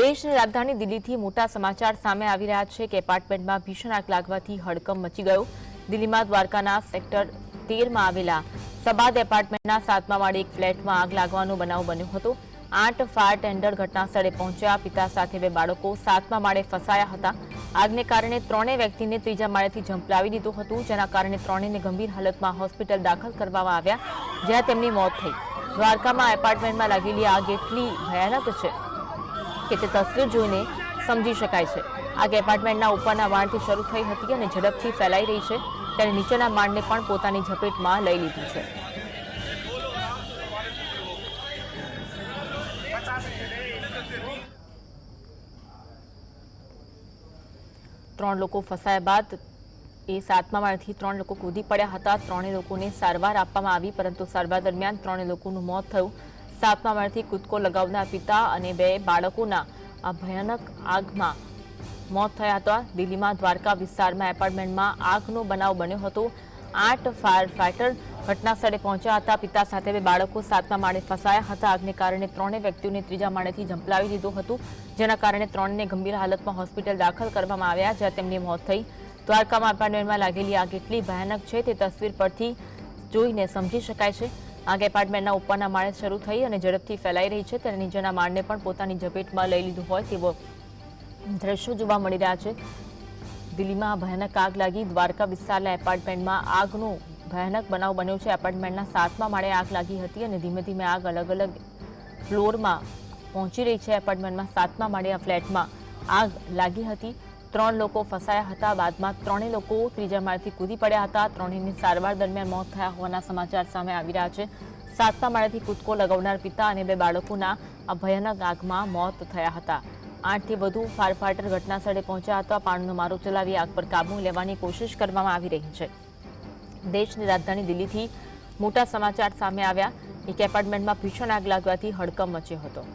દેશના રાજધાની દિલ્હીથી મોટો સમાચાર સામે આવી રહ્યો છે કે એપાર્ટમેન્ટમાં ભીષણ આગ લાગવાથી હડકંપ મચી ગયો દિલ્હીમાં દ્વારકાના સેક્ટર 13 માં આવેલા સબા એપાર્ટમેન્ટના 7મા માળે એક ફ્લેટમાં આગ લાગવાનો બનાવ બન્યો હતો 8 ફાયર ટેન્ડર ઘટનાસ્થળે પહોંચ્યા પિતા સાથે બે બાળકો 7મા માળે ફસાયા હતા આગને કારણે 3 ને વ્યક્તિને 3જા માળેથી જમ્પલાવી દેતો હતો જેના કારણે 3 ને ગંભીર હાલતમાં હોસ્પિટલ દાખલ કરવામાં આવ્યા જ્યાં તેમની મોત થઈ દ્વારકામાં એપાર્ટમેન્ટમાં લાગેલી આગ એટલી ભયાનક છે કે તે તસવીર જોઈને સમજી શકાય છે આગ એપાર્ટમેન્ટના ઉપરના માળથી શરૂ થઈ હતી અને ઝડપથી ફેલાઈ રહી છે ત્યારે નીચેના માળને પણ પોતાની ઝપેટમાં લઈ લીધી છે ત્રણ લોકો ફસાયા બાદ એ સાતમા માળથી ત્રણ લોકો કૂદી પડ્યા હતા ત્રણેય લોકોને સારવાર આપવામાં આવી પરંતુ સારવાર દરમિયાન ત્રણેય લોકોનું મોત થયું 7મા માળે કુતકો લગાવનાર પિતા અને બે બાળકોના ભયાનક આગમાં મોત થયા તો દિલ્હીમાં દ્વારકા વિસ્તારમાં એપાર્ટમેન્ટમાં આગનો બનાવ બન્યો હતો 8 ફાયર ફાઇટર ઘટનાસ્થળે પહોંચ્યા હતા પિતા સાથે બે બાળકો 7મા માળે ફસાયા હતા આગને કારણે ત્રણેય વ્યક્તિને ત્રીજા માળેથી જમ્પલાવી દીધું હતું જેના કારણે ત્રણેયને ગંભીર હાલતમાં હોસ્પિટલ દાખલ કરવામાં આવ્યા જ્યાં તેમનું મોત થઈ દ્વારકામાં એપાર્ટમેન્ટમાં લાગેલી આગ કેટલી ભયાનક છે તે તસવીર પરથી જોઈને સમજી શકાય છે આ એપાર્ટમેન્ટના ઉપરના માળે શરૂ થઈ અને ઝડપથી ફેલાઈ રહી છે તેની જેના માળે પણ પોતાની જપેટમાં લઈ લીધું હોય તેવો દ્રશ્યો જોવા મળી રહ્યા છે દિલ્હીમાં ભયાનક આગ લાગી દ્વારકા વિસ્તારના એપાર્ટમેન્ટમાં આગનો ભયાનક બનાવ બન્યો છે એપાર્ટમેન્ટના 7મા માળે આગ લાગી હતી અને ધીમે ધીમે આગ અલગ અલગ ફ્લોરમાં પહોંચી રહી છે એપાર્ટમેન્ટમાં 7મા માળે આ ફ્લેટમાં આગ લાગી હતી ત્રણ લોકો ફસાયા હતા બાદમાં ત્રણેય લોકો ત્રીજા માળથી કૂદી પડ્યા હતા ત્રણેયની સારવાર દરમિયાન મોત થયા હોવાના સમાચાર સામે આવી રહ્યા છે સાતમા માળેથી કૂદકો લગાવનાર પિતા અને બે બાળકોના આ ભયાનક આગમાં મોત થયા હતા આઠથી વધુ ફાયર ફાઈટર ઘટનાસ્થળે પહોંચ્યા હતા પાણીનો મારો ચલાવી આગ પર કાબુ લેવાની કોશિશ કરવામાં આવી રહી છે દેશની રાજધાની દિલ્હીથી મોટા સમાચાર સામે આવ્યા એક એપાર્ટમેન્ટમાં ભીષણ આગ લાગવાથી હડકંપ મચ્યો હતો